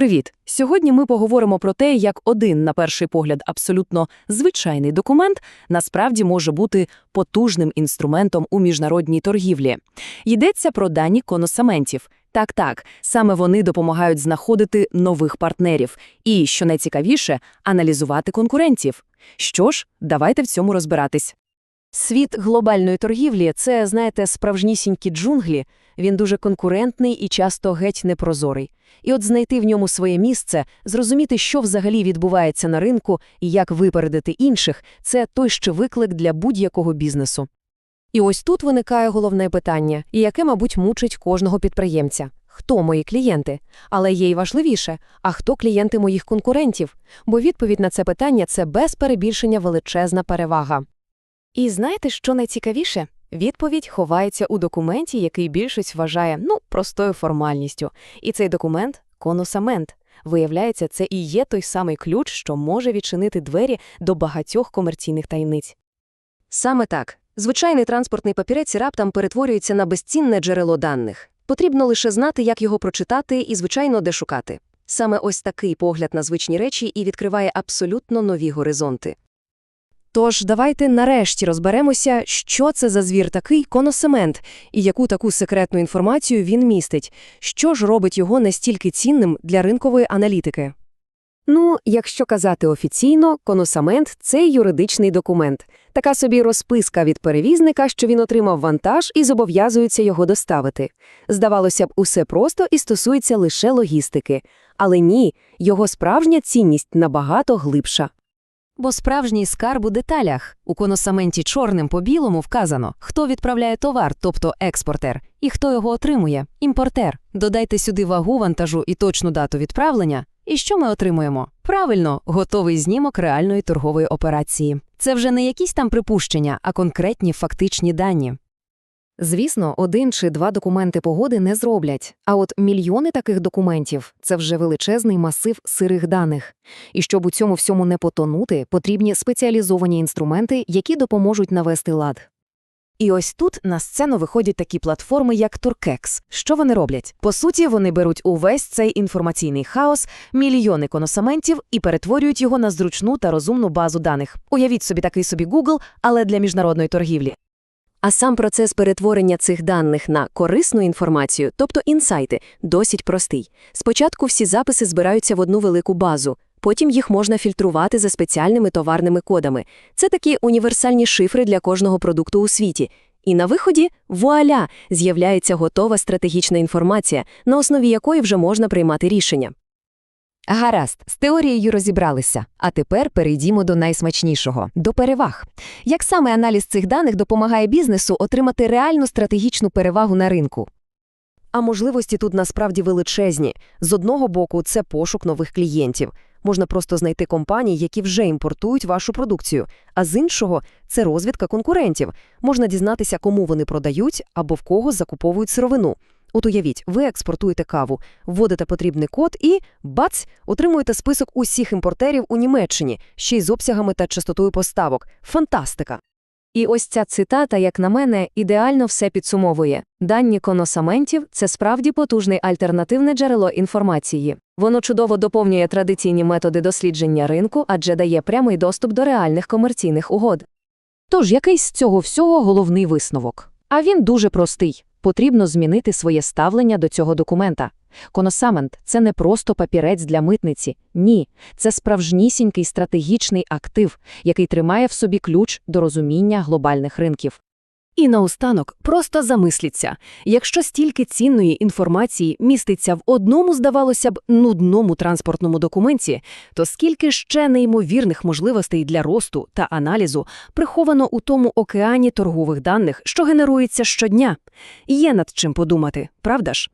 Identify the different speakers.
Speaker 1: Привіт! Сьогодні ми поговоримо про те, як один, на перший погляд, абсолютно звичайний документ насправді може бути потужним інструментом у міжнародній торгівлі. Йдеться про дані коносаментів. Так-так, саме вони допомагають знаходити нових партнерів і, що найцікавіше, аналізувати конкурентів. Що ж, давайте в цьому розбиратись.
Speaker 2: Світ глобальної торгівлі – це, знаєте, справжнісінькі джунглі. Він дуже конкурентний і часто геть непрозорий. І от знайти в ньому своє місце, зрозуміти, що взагалі відбувається на ринку і як випередити інших – це той ще виклик для будь-якого бізнесу. І ось тут виникає головне питання, і яке, мабуть, мучить кожного підприємця. Хто мої клієнти? Але є й важливіше – а хто клієнти моїх конкурентів? Бо відповідь на це питання – це без перебільшення величезна перевага. І знаєте, що найцікавіше? Відповідь ховається у документі, який більшість вважає, ну, простою формальністю. І цей документ – коносамент. Виявляється, це і є той самий ключ, що може відчинити двері до багатьох комерційних таємниць. Саме так. Звичайний транспортний папірець раптом перетворюється на безцінне джерело даних. Потрібно лише знати, як його прочитати і, звичайно, де шукати. Саме ось такий погляд на звичні речі і відкриває абсолютно нові горизонти. Тож давайте нарешті розберемося, що це за звір такий коносемент і яку таку секретну інформацію він містить, що ж робить його настільки цінним для ринкової аналітики. Ну, якщо казати офіційно, коносамент – це юридичний документ. Така собі розписка від перевізника, що він отримав вантаж і зобов'язується його доставити. Здавалося б, усе просто і стосується лише логістики. Але ні, його справжня цінність набагато глибша. Бо справжній скарб у деталях. У коносаменті чорним по білому вказано, хто відправляє товар, тобто експортер, і хто його отримує – імпортер. Додайте сюди вагу вантажу і точну дату відправлення. І що ми отримуємо? Правильно, готовий знімок реальної торгової операції. Це вже не якісь там припущення, а конкретні фактичні дані. Звісно, один чи два документи погоди не зроблять, а от мільйони таких документів – це вже величезний масив сирих даних. І щоб у цьому всьому не потонути, потрібні спеціалізовані інструменти, які допоможуть навести лад. І ось тут на сцену виходять такі платформи, як Turkex. Що вони роблять? По суті, вони беруть увесь цей інформаційний хаос, мільйони коносаментів і перетворюють його на зручну та розумну базу даних. Уявіть собі такий собі Google, але для міжнародної торгівлі. А сам процес перетворення цих даних на корисну інформацію, тобто інсайти, досить простий. Спочатку всі записи збираються в одну велику базу, потім їх можна фільтрувати за спеціальними товарними кодами. Це такі універсальні шифри для кожного продукту у світі. І на виході вуаля з'являється готова стратегічна інформація, на основі якої вже можна приймати рішення. Гаразд, з теорією розібралися. А тепер перейдімо до найсмачнішого до переваг. Як саме аналіз цих даних допомагає бізнесу отримати реальну стратегічну перевагу на ринку? А можливості тут насправді величезні. З одного боку, це пошук нових клієнтів. Можна просто знайти компанії, які вже імпортують вашу продукцію. А з іншого це розвідка конкурентів. Можна дізнатися, кому вони продають або в кого закуповують сировину. От уявіть, ви експортуєте каву, вводите потрібний код і, бац, отримуєте список усіх імпортерів у Німеччині, ще й з обсягами та частотою поставок. Фантастика! І ось ця цитата, як на мене, ідеально все підсумовує. Дані коносаментів – це справді потужне альтернативне джерело інформації. Воно чудово доповнює традиційні методи дослідження ринку, адже дає прямий доступ до реальних комерційних угод. Тож якийсь з цього всього головний висновок. А він дуже простий. Потрібно змінити своє ставлення до цього документа. Коносамент – це не просто папірець для митниці. Ні, це справжнісінький стратегічний актив, який тримає в собі ключ до розуміння глобальних ринків. І наостанок просто замисліться, якщо стільки цінної інформації міститься в одному, здавалося б, нудному транспортному документі, то скільки ще неймовірних можливостей для росту та аналізу приховано у тому океані торгових даних, що генерується щодня. Є над чим подумати, правда ж?